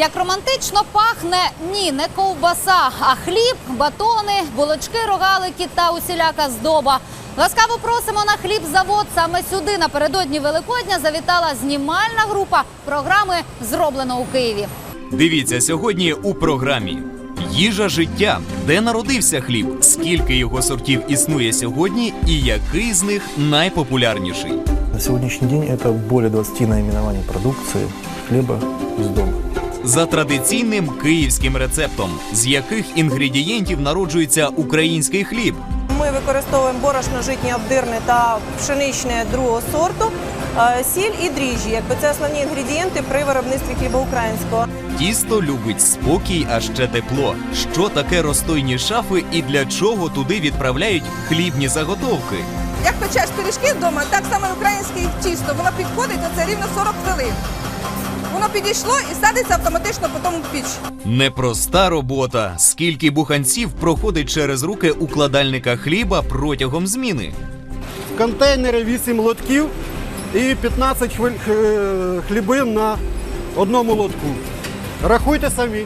Як романтично пахне ні, не ковбаса, а хліб, батони, булочки, рогалики та усіляка здоба. Ласкаво просимо на хліб завод. Саме сюди напередодні Великодня завітала знімальна група програми Зроблено у Києві. Дивіться сьогодні у програмі Їжа життя, де народився хліб, скільки його сортів існує сьогодні, і який з них найпопулярніший. На сегодняшний день это более 20 наименований продукции, хлеба и сдобы. За традиційним київським рецептом, з яких інгредієнтів народжується український хліб. Ми використовуємо борошно житнє обдирне та пшеничне другого сорту, е, сіль і дріжджі. Якби це основні інгредієнти при виробництві хліба українського. Тісто любить спокій, а ще тепло. Що таке розстойні шафи і для чого туди відправляють хлібні заготовки? Як печеш пиріжки вдома, так само і українське тісто. Воно підходить оце рівно 40 хвилин. Воно підійшло і садиться автоматично потім в піч. Непроста робота. Скільки буханців проходить через руки укладальника хліба протягом зміни? В контейнері 8 лотків і 15 хвиль- хлібин на одному лотку. Рахуйте самі.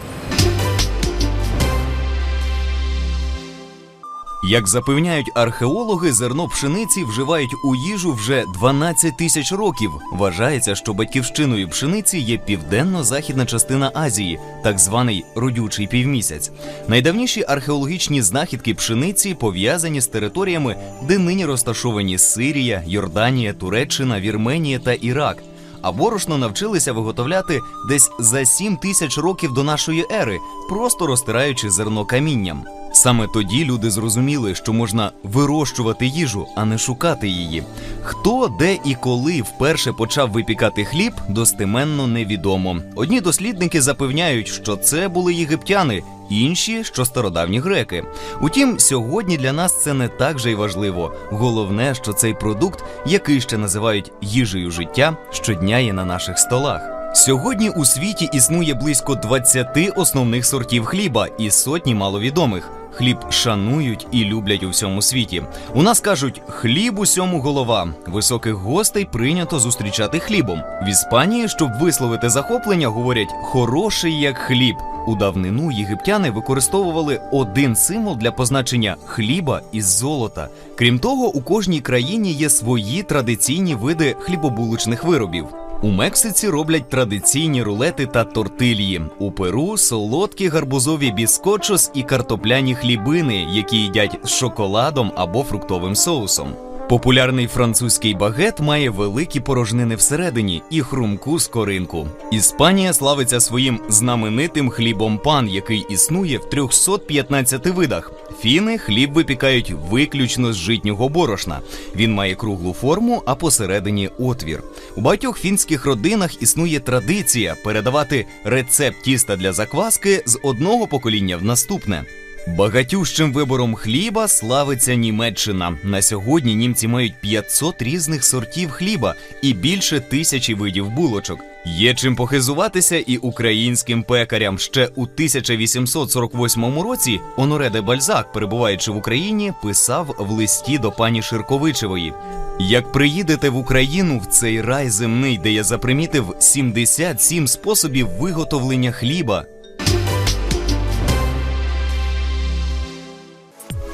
Як запевняють археологи, зерно пшениці вживають у їжу вже 12 тисяч років. Вважається, що батьківщиною пшениці є південно-західна частина Азії, так званий родючий півмісяць. Найдавніші археологічні знахідки пшениці пов'язані з територіями, де нині розташовані Сирія, Йорданія, Туреччина, Вірменія та Ірак. А борошно навчилися виготовляти десь за 7 тисяч років до нашої ери, просто розтираючи зерно камінням. Саме тоді люди зрозуміли, що можна вирощувати їжу, а не шукати її. Хто, де і коли вперше почав випікати хліб, достеменно невідомо. Одні дослідники запевняють, що це були єгиптяни, інші, що стародавні греки. Утім, сьогодні для нас це не так же й важливо. Головне, що цей продукт, який ще називають їжею життя, щодня є на наших столах. Сьогодні у світі існує близько 20 основних сортів хліба і сотні маловідомих. Хліб шанують і люблять у всьому світі. У нас кажуть, хліб усьому голова. Високих гостей прийнято зустрічати хлібом. В Іспанії, щоб висловити захоплення, говорять хороший як хліб. У давнину єгиптяни використовували один символ для позначення хліба із золота. Крім того, у кожній країні є свої традиційні види хлібобулочних виробів. У Мексиці роблять традиційні рулети та тортильї. У Перу солодкі гарбузові біскочос і картопляні хлібини, які їдять з шоколадом або фруктовим соусом. Популярний французький багет має великі порожнини всередині і хрумку скоринку. Іспанія славиться своїм знаменитим хлібом пан, який існує в 315 видах. Фіни хліб випікають виключно з житнього борошна. Він має круглу форму, а посередині отвір. У багатьох фінських родинах існує традиція передавати рецепт тіста для закваски з одного покоління в наступне. Багатющим вибором хліба славиться Німеччина. На сьогодні німці мають 500 різних сортів хліба і більше тисячі видів булочок. Є чим похизуватися і українським пекарям. Ще у 1848 році Оноре де Бальзак, перебуваючи в Україні, писав в листі до пані Ширковичевої. Як приїдете в Україну в цей рай земний, де я запримітив 77 способів виготовлення хліба,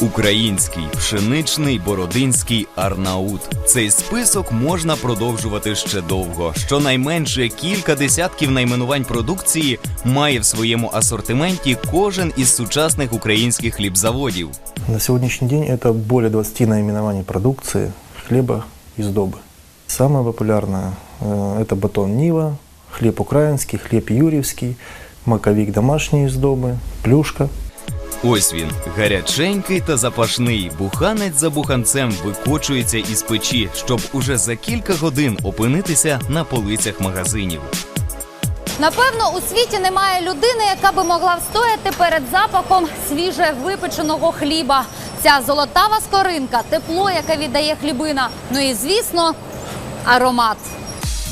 Український, пшеничний, бородинський, арнаут. Цей список можна продовжувати ще довго. Щонайменше кілька десятків найменувань продукції має в своєму асортименті кожен із сучасних українських хлібзаводів. На сегодняшний день это более 20 наименований продукции, хлеба и сдобы. Самое популярное э, это батон Нива, хлеб украинский, хлеб юрьевский, маковик домашние сдобы, плюшка. Ось він, гаряченький та запашний. Буханець за буханцем викочується із печі, щоб уже за кілька годин опинитися на полицях магазинів. Напевно, у світі немає людини, яка би могла встояти перед запахом свіже випеченого хліба. Ця золотава скоринка, тепло, яке віддає хлібина. Ну і звісно, аромат.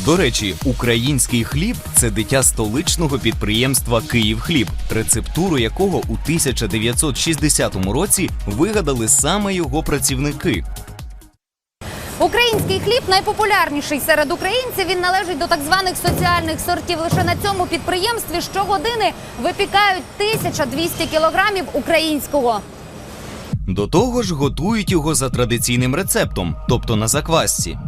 До речі, український хліб це дитя столичного підприємства Київхліб, рецептуру якого у 1960 році вигадали саме його працівники. Український хліб найпопулярніший серед українців. Він належить до так званих соціальних сортів. Лише на цьому підприємстві щогодини випікають 1200 кілограмів українського. До того ж, готують його за традиційним рецептом, тобто на заквасці.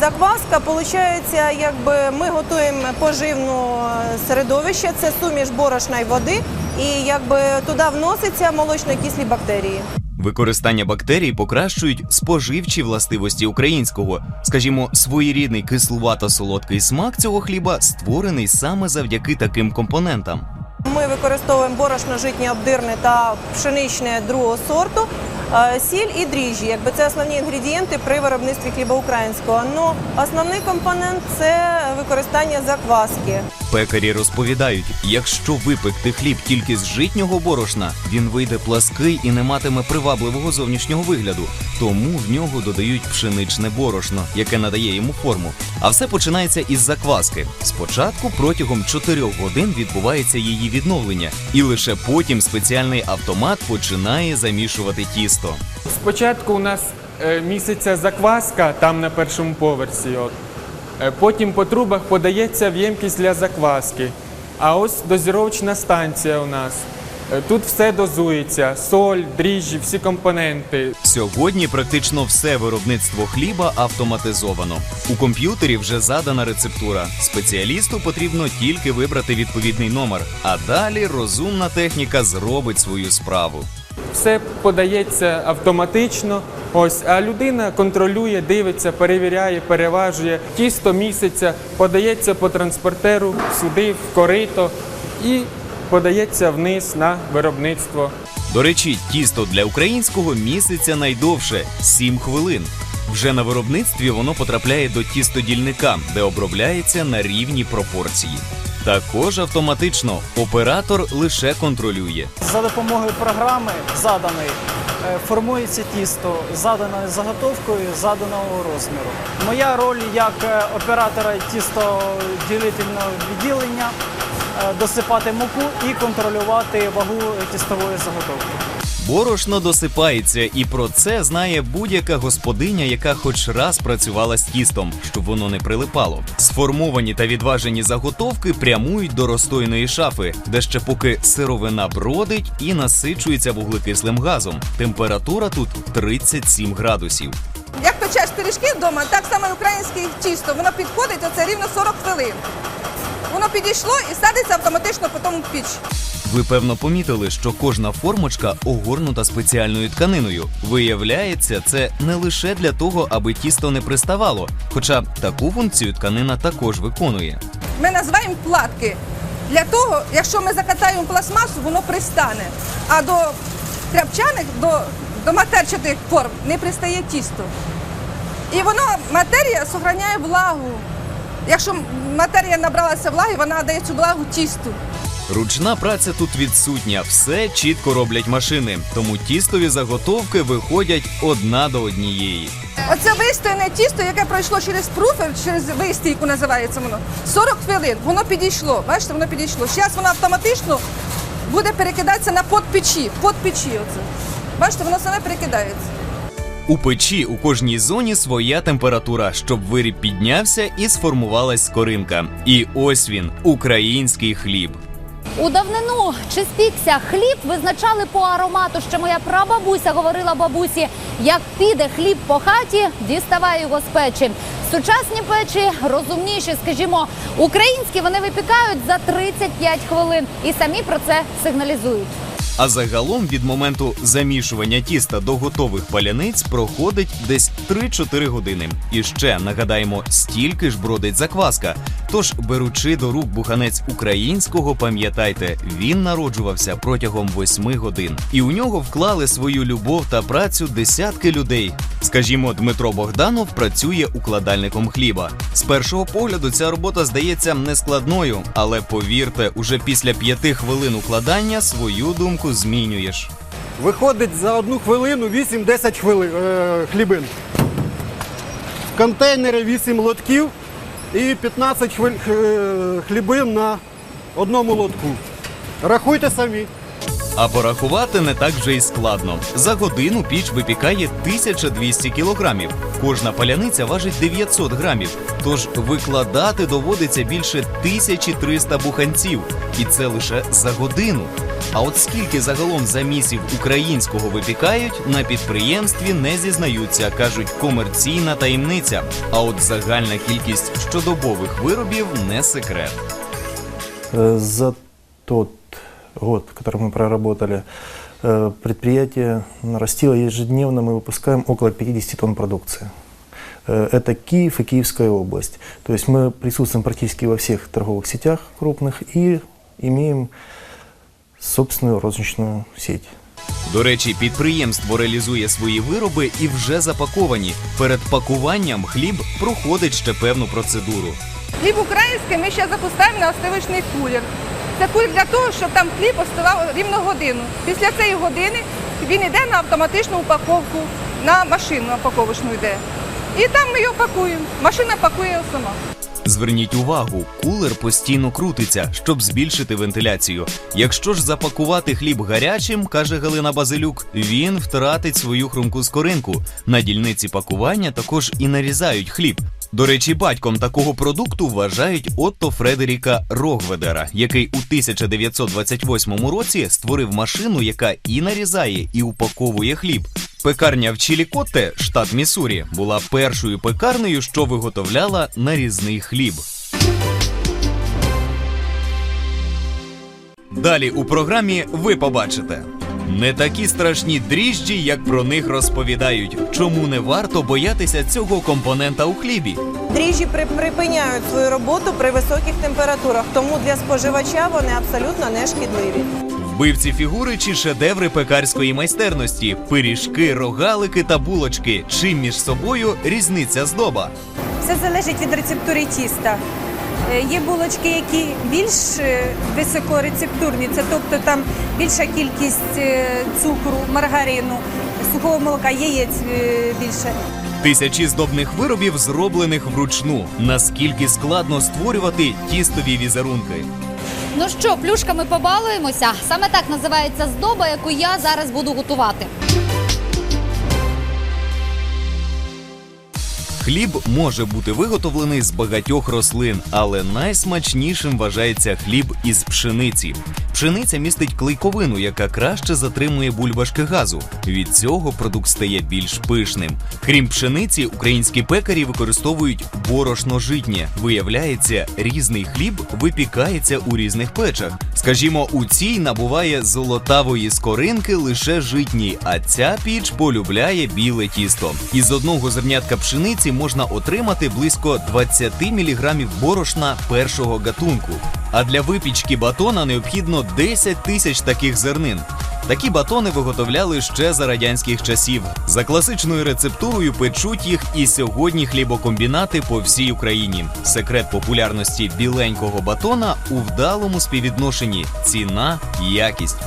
Закваска, виходить, якби ми готуємо поживну середовище, це суміш борошна й води, і якби туди вносяться молочно-кислі бактерії. Використання бактерій покращують споживчі властивості українського. Скажімо, своєрідний кислувато-солодкий смак цього хліба створений саме завдяки таким компонентам. Ми використовуємо борошно житнє обдирне та пшеничне другого сорту, е, сіль і дріжджі. Якби це основні інгредієнти при виробництві хліба українського. Ну основний компонент це використання закваски. Пекарі розповідають, якщо випекти хліб тільки з житнього борошна, він вийде плаский і не матиме привабливого зовнішнього вигляду. Тому в нього додають пшеничне борошно, яке надає йому форму. А все починається із закваски. Спочатку протягом 4 годин відбувається її відновлення, і лише потім спеціальний автомат починає замішувати тісто. Спочатку у нас е, місяця закваска там на першому поверсі. От. Е, Потім по трубах подається в ємкість для закваски. А ось дозіровочна станція у нас. Е, Тут все дозується: соль, дріжджі, всі компоненти. Сьогодні практично все виробництво хліба автоматизовано. У комп'ютері вже задана рецептура. Спеціалісту потрібно тільки вибрати відповідний номер, а далі розумна техніка зробить свою справу. Все подається автоматично. Ось, а людина контролює, дивиться, перевіряє, переважує. Тісто місяця подається по транспортеру сюди, в корито і подається вниз на виробництво. До речі, тісто для українського місяця найдовше 7 хвилин. Вже на виробництві воно потрапляє до тістодільника, де обробляється на рівні пропорції. Також автоматично оператор лише контролює. За допомогою програми заданої е, формується тісто заданою заготовкою заданого розміру. Моя роль як е, оператора тістоділительного відділення е, досипати муку і контролювати вагу тістової заготовки. Борошно досипається, і про це знає будь-яка господиня, яка хоч раз працювала з тістом, щоб воно не прилипало. Сформовані та відважені заготовки прямують до розстойної шафи, де ще поки сировина бродить і насичується вуглекислим газом. Температура тут 37 градусів. Як печеш пиріжки вдома, так само і українське тісто. Воно підходить оце рівно 40 хвилин. Воно підійшло і садиться автоматично потім в піч. Ви певно помітили, що кожна формочка огорнута спеціальною тканиною. Виявляється, це не лише для того, аби тісто не приставало, хоча таку функцію тканина також виконує. Ми називаємо платки. Для того, якщо ми закатаємо пластмасу, воно пристане. А до тряпчаних, до, до матерчатих форм не пристає тісто. І воно, матерія зберігає влагу. Якщо матерія набралася влаги, вона дає цю влагу тісту. Ручна праця тут відсутня, все чітко роблять машини, тому тістові заготовки виходять одна до однієї. Оце вистояне тісто, яке пройшло через пруфер, через вистійку називається воно. 40 хвилин. Воно підійшло. Бачите, воно підійшло. Зараз воно автоматично буде перекидатися на подпечі. Подпечі оце. Бачите, воно саме перекидається. У печі у кожній зоні своя температура, щоб виріб піднявся і сформувалась скоринка. І ось він, український хліб. У давнину чи спікся хліб визначали по аромату. Ще моя прабабуся говорила бабусі: як піде хліб по хаті, діставай його з печі. Сучасні печі розумніші, скажімо, українські вони випікають за 35 хвилин і самі про це сигналізують. А загалом від моменту замішування тіста до готових паляниць проходить десь 3-4 години. І ще нагадаємо, стільки ж бродить закваска. Тож, беручи до рук буханець українського, пам'ятайте, він народжувався протягом 8 годин, і у нього вклали свою любов та працю десятки людей. Скажімо, Дмитро Богданов працює укладальником хліба. З першого погляду ця робота здається нескладною, але повірте, уже після п'яти хвилин укладання свою думку змінюєш. Виходить за одну хвилину 8-10 хвили... е, хлібин. В контейнері 8 лотків і 15 хвиль, е, хлібин на одному лотку. Рахуйте самі. А порахувати не так вже й складно. За годину піч випікає 1200 кілограмів. Кожна паляниця важить 900 грамів. Тож викладати доводиться більше 1300 буханців. І це лише за годину. А от скільки загалом замісів українського випікають, на підприємстві не зізнаються, кажуть комерційна таємниця. А от загальна кількість щодобових виробів не секрет. Э, За тот год, который мы проработали, э, предприятие нарастило ежедневно, мы выпускаем около 50 тонн продукции. Э, Это Киев и Киевская область. То есть мы присутствуем практически во всех торговых сетях крупных и имеем собственную розничную сеть. До речі, підприємство реалізує свої вироби і вже запаковані. Перед пакуванням хліб проходить ще певну процедуру. Хліб український ми ще запускаємо на остивочний кулер. Це кулер для того, щоб там хліб остивав рівно годину. Після цієї години він йде на автоматичну упаковку, на машину упаковочну йде. І там ми його пакуємо. Машина пакує сама. Зверніть увагу, кулер постійно крутиться, щоб збільшити вентиляцію. Якщо ж запакувати хліб гарячим, каже Галина Базилюк, він втратить свою хрумку скоринку. На дільниці пакування також і нарізають хліб. До речі, батьком такого продукту вважають Отто Фредеріка Рогведера, який у 1928 році створив машину, яка і нарізає, і упаковує хліб. Пекарня в Чілікотте, штат Міссурі, була першою пекарнею, що виготовляла нарізний хліб. Далі у програмі ви побачите не такі страшні дріжджі, як про них розповідають. Чому не варто боятися цього компонента у хлібі? Дріжджі при- припиняють свою роботу при високих температурах, тому для споживача вони абсолютно не шкідливі. Вбивці фігури чи шедеври пекарської майстерності, пиріжки, рогалики та булочки. Чим між собою різниця здоба? Все залежить від рецептури тіста. Е, Є булочки, які більш е, високорецептурні, це тобто там більша кількість е, цукру, маргарину, сухого молока, яєць більше. Тисячі здобних виробів, зроблених вручну. Наскільки складно створювати тістові візерунки? Ну що, плюшками побалуємося? Саме так називається здоба, яку я зараз буду готувати. Хліб може бути виготовлений з багатьох рослин, але найсмачнішим вважається хліб із пшениці. Пшениця містить клейковину, яка краще затримує бульбашки газу. Від цього продукт стає більш пишним. Крім пшениці, українські пекарі використовують борошно житнє. Виявляється, різний хліб випікається у різних печах. Скажімо, у цій набуває золотавої скоринки лише житній, а ця піч полюбляє біле тісто. Із одного зернятка пшениці можна отримати близько 20 мг борошна першого гатунку. А для випічки батона необхідно 10 тисяч таких зернин. Такі батони виготовляли ще за радянських часів. За класичною рецептурою печуть їх і сьогодні хлібокомбінати по всій Україні. Секрет популярності біленького батона у вдалому співвідношенні ціна якість.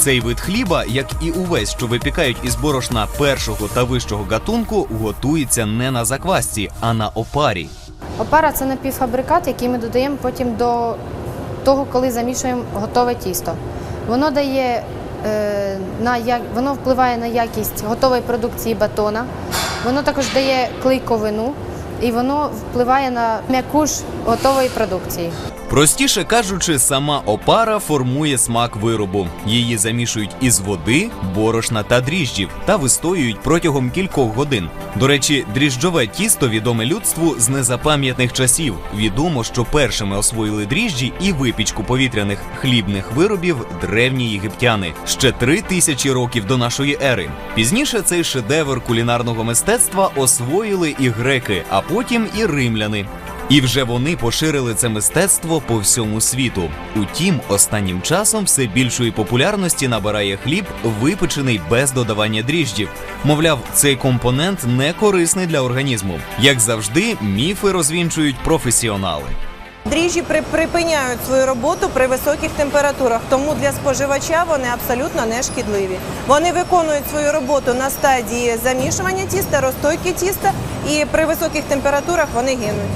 Цей вид хліба, як і увесь, що випікають із борошна першого та вищого гатунку, готується не на заквасці, а на опарі. Опара це напівфабрикат, який ми додаємо потім до того, коли замішуємо готове тісто. Воно дає е, на як воно впливає на якість готової продукції батона. Воно також дає клейковину і воно впливає на м'якуш готової продукції. Простіше кажучи, сама опара формує смак виробу. Її замішують із води, борошна та дріжджів та вистоюють протягом кількох годин. До речі, дріжджове тісто відоме людству з незапам'ятних часів. Відомо, що першими освоїли дріжджі і випічку повітряних хлібних виробів древні єгиптяни ще три тисячі років до нашої ери. Пізніше цей шедевр кулінарного мистецтва освоїли і греки, а потім і римляни. І вже вони поширили це мистецтво по всьому світу. Утім, останнім часом все більшої популярності набирає хліб, випечений без додавання дріжджів. Мовляв, цей компонент не корисний для організму. Як завжди, міфи розвінчують професіонали. Дріжджі при- припиняють свою роботу при високих температурах, тому для споживача вони абсолютно не шкідливі. Вони виконують свою роботу на стадії замішування тіста, розтойки тіста, і при високих температурах вони гинуть.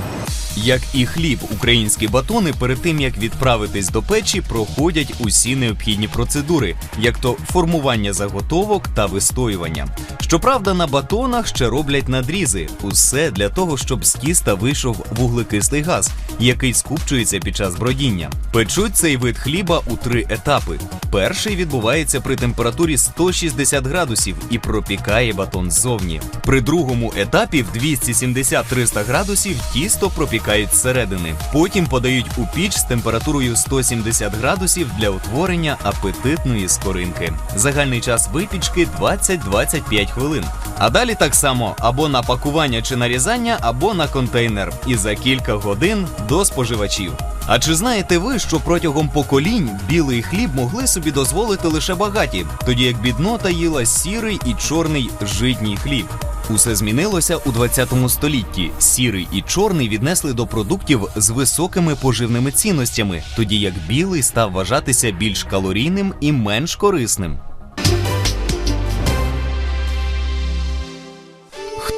Як і хліб, українські батони перед тим як відправитись до печі, проходять усі необхідні процедури, як то формування заготовок та вистоювання. Щоправда, на батонах ще роблять надрізи. Усе для того, щоб з тіста вийшов вуглекислий газ, який скупчується під час бродіння. Печуть цей вид хліба у три етапи. Перший відбувається при температурі 160 градусів і пропікає батон ззовні. При другому етапі в 270-300 градусів тісто пропікають зсередини. Потім подають у піч з температурою 170 градусів для утворення апетитної скоринки. Загальний час випічки 20-25 хвилин. А далі так само або на пакування чи нарізання, або на контейнер. І за кілька годин до споживачів. А чи знаєте ви, що протягом поколінь білий хліб могли собі дозволити лише багаті, тоді як біднота їла сірий і чорний житній хліб? Усе змінилося у 20 столітті. Сірий і чорний віднесли до продуктів з високими поживними цінностями, тоді як білий став вважатися більш калорійним і менш корисним.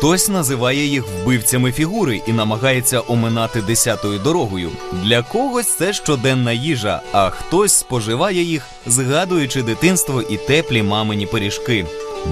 Хтось називає їх вбивцями фігури і намагається оминати десятою дорогою. Для когось це щоденна їжа, а хтось споживає їх, згадуючи дитинство і теплі мамині пиріжки.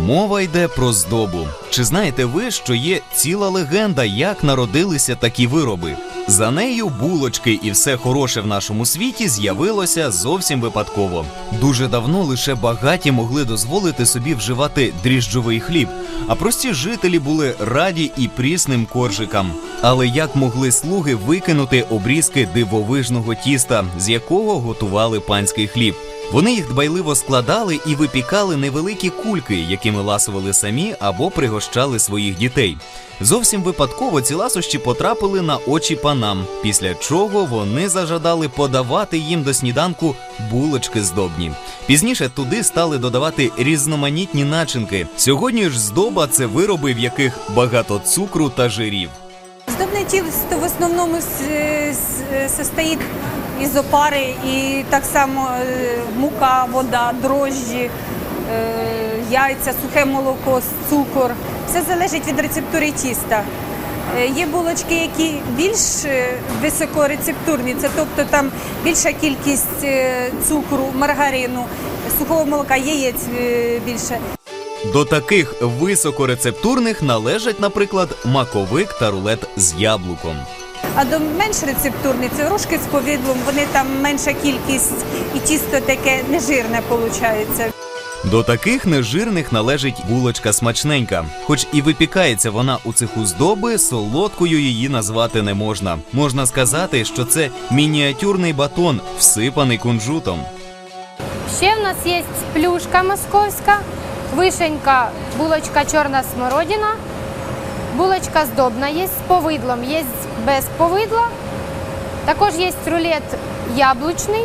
Мова йде про здобу. Чи знаєте ви, що є ціла легенда, як народилися такі вироби? За нею булочки і все хороше в нашому світі з'явилося зовсім випадково. Дуже давно лише багаті могли дозволити собі вживати дріжджовий хліб, а прості жителі були раді і прісним коржикам. Але як могли слуги викинути обрізки дивовижного тіста, з якого готували панський хліб? Вони їх дбайливо складали і випікали невеликі кульки, якими ласували самі або пригощали своїх дітей. Зовсім випадково ці ласощі потрапили на очі панам, після чого вони зажадали подавати їм до сніданку булочки здобні. Пізніше туди стали додавати різноманітні начинки. Сьогодні ж здоба це вироби, в яких багато цукру та жирів. Здобне тісто в основному состоїть із опари і так само е, мука, вода, дрожжі, е, яйця, сухе молоко, цукор. Все залежить від рецептури тіста. Е, Є булочки, які більш високорецептурні, це тобто там більша кількість цукру, маргарину, сухого молока, яєць більше. До таких високорецептурних належать, наприклад, маковик та рулет з яблуком. А до менш рецептурні це рожки з повідлом, вони там менша кількість і тісто таке нежирне виходить. До таких нежирних належить булочка смачненька. Хоч і випікається вона у цеху здоби, солодкою її назвати не можна. Можна сказати, що це мініатюрний батон, всипаний кунжутом. Ще в нас є плюшка московська, вишенька, булочка чорна смородина, булочка здобна є з повидлом, є без повидла. Також є рулет яблучний.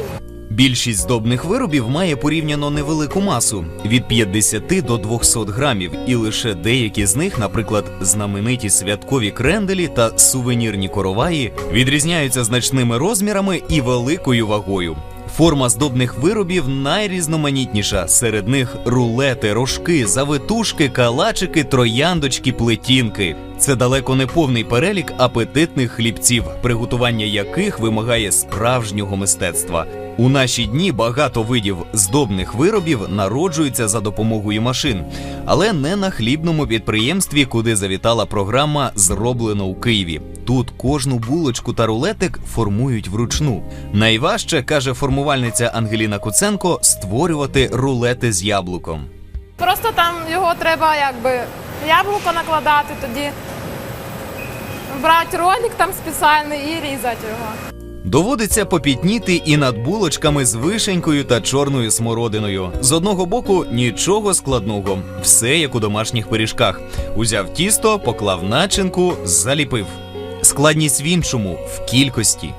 Більшість здобних виробів має порівняно невелику масу від 50 до 200 грамів, і лише деякі з них, наприклад, знамениті святкові кренделі та сувенірні короваї, відрізняються значними розмірами і великою вагою. Форма здобних виробів найрізноманітніша. Серед них рулети, рожки, завитушки, калачики, трояндочки, плетінки. Це далеко не повний перелік апетитних хлібців, приготування яких вимагає справжнього мистецтва. У наші дні багато видів здобних виробів народжуються за допомогою машин, але не на хлібному підприємстві, куди завітала програма Зроблено у Києві. Тут кожну булочку та рулетик формують вручну. Найважче каже формувальниця Ангеліна Куценко створювати рулети з яблуком. Просто там його треба якби яблуко накладати, тоді брати ролик там спеціальний і різати його. Доводиться попітніти і над булочками з вишенькою та чорною смородиною. З одного боку нічого складного, все як у домашніх пиріжках. Узяв тісто, поклав начинку, заліпив. Складність в іншому в кількості.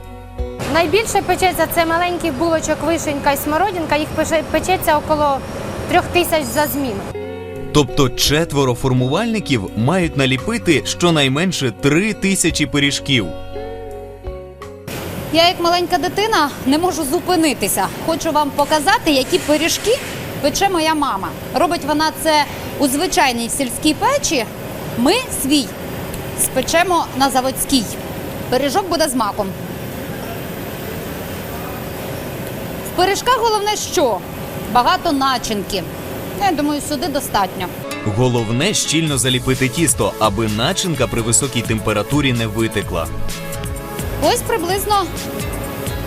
Найбільше печеться це маленьких булочок вишенька і смородинка, їх печеться около трьох тисяч за зміну. Тобто четверо формувальників мають наліпити щонайменше три тисячі пиріжків. Я, як маленька дитина, не можу зупинитися. Хочу вам показати, які пиріжки пече моя мама. Робить вона це у звичайній сільській печі. Ми свій спечемо на заводській. Пиріжок буде з маком. В пиріжках головне що? Багато начинки. Я думаю, сюди достатньо. Головне щільно заліпити тісто, аби начинка при високій температурі не витекла. Ось приблизно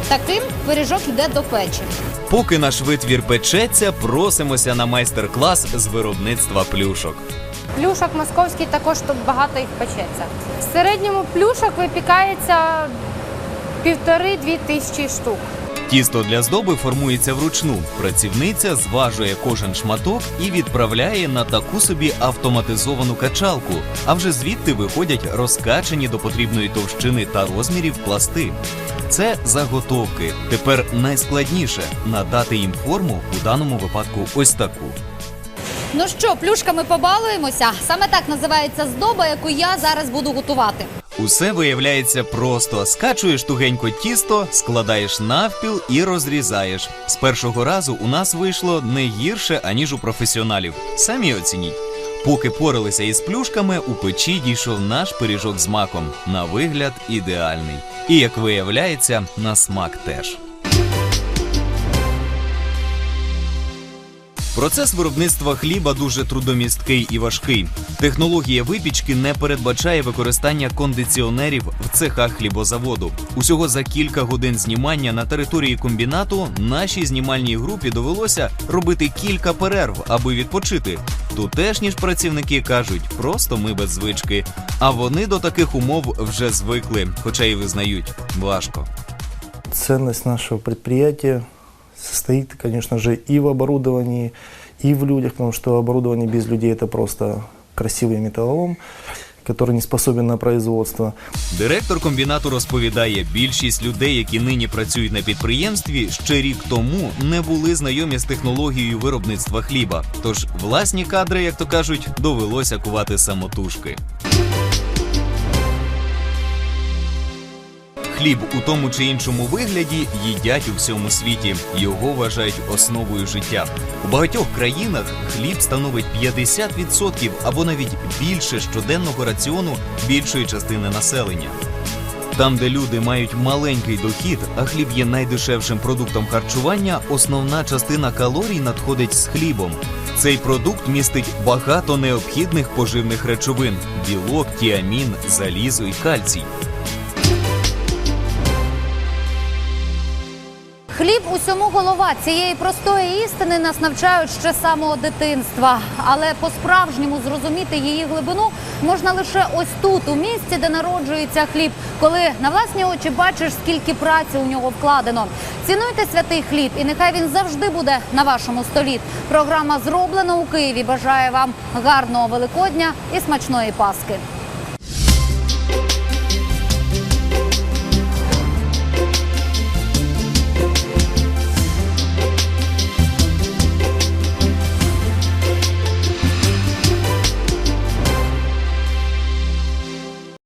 таким пиріжок йде до печі. Поки наш витвір печеться, просимося на майстер-клас з виробництва плюшок. Плюшок московський також тут багато їх печеться. В середньому плюшок випікається півтори-дві тисячі штук. Тісто для здоби формується вручну. Працівниця зважує кожен шматок і відправляє на таку собі автоматизовану качалку. А вже звідти виходять розкачані до потрібної товщини та розмірів пласти. Це заготовки. Тепер найскладніше надати їм форму у даному випадку ось таку. Ну що, плюшками побалуємося. Саме так називається здоба, яку я зараз буду готувати. Усе виявляється просто: скачуєш тугенько тісто, складаєш навпіл і розрізаєш. З першого разу у нас вийшло не гірше, аніж у професіоналів. Самі оцініть. Поки поралися із плюшками, у печі дійшов наш пиріжок з маком. На вигляд ідеальний. І як виявляється, на смак теж. Процес виробництва хліба дуже трудомісткий і важкий. Технологія випічки не передбачає використання кондиціонерів в цехах хлібозаводу. Усього за кілька годин знімання на території комбінату нашій знімальній групі довелося робити кілька перерв, аби відпочити. Тутешні ж працівники кажуть, просто ми без звички. А вони до таких умов вже звикли, хоча й визнають важко. Ценность нашего предприятия состоит, конечно же, и в оборудовании, и в людях, потому что оборудование без людей это просто красивый металлолом, который не способен на производство. Директор комбінату розповідає, більшість людей, які нині працюють на підприємстві, ще рік тому не були знайомі з технологією виробництва хліба. Тож власні кадри, як то кажуть, довелося кувати самотужки. Хліб у тому чи іншому вигляді їдять у всьому світі. Його вважають основою життя. У багатьох країнах хліб становить 50% або навіть більше щоденного раціону більшої частини населення. Там, де люди мають маленький дохід, а хліб є найдешевшим продуктом харчування, основна частина калорій надходить з хлібом. Цей продукт містить багато необхідних поживних речовин: білок, тіамін, залізо і кальцій. Хліб усьому голова цієї простої істини нас навчають ще самого дитинства. Але по-справжньому зрозуміти її глибину можна лише ось тут, у місці, де народжується хліб, коли на власні очі бачиш, скільки праці у нього вкладено. Цінуйте святий хліб, і нехай він завжди буде на вашому столі. Програма зроблена у Києві. Бажає вам гарного Великодня і смачної Паски.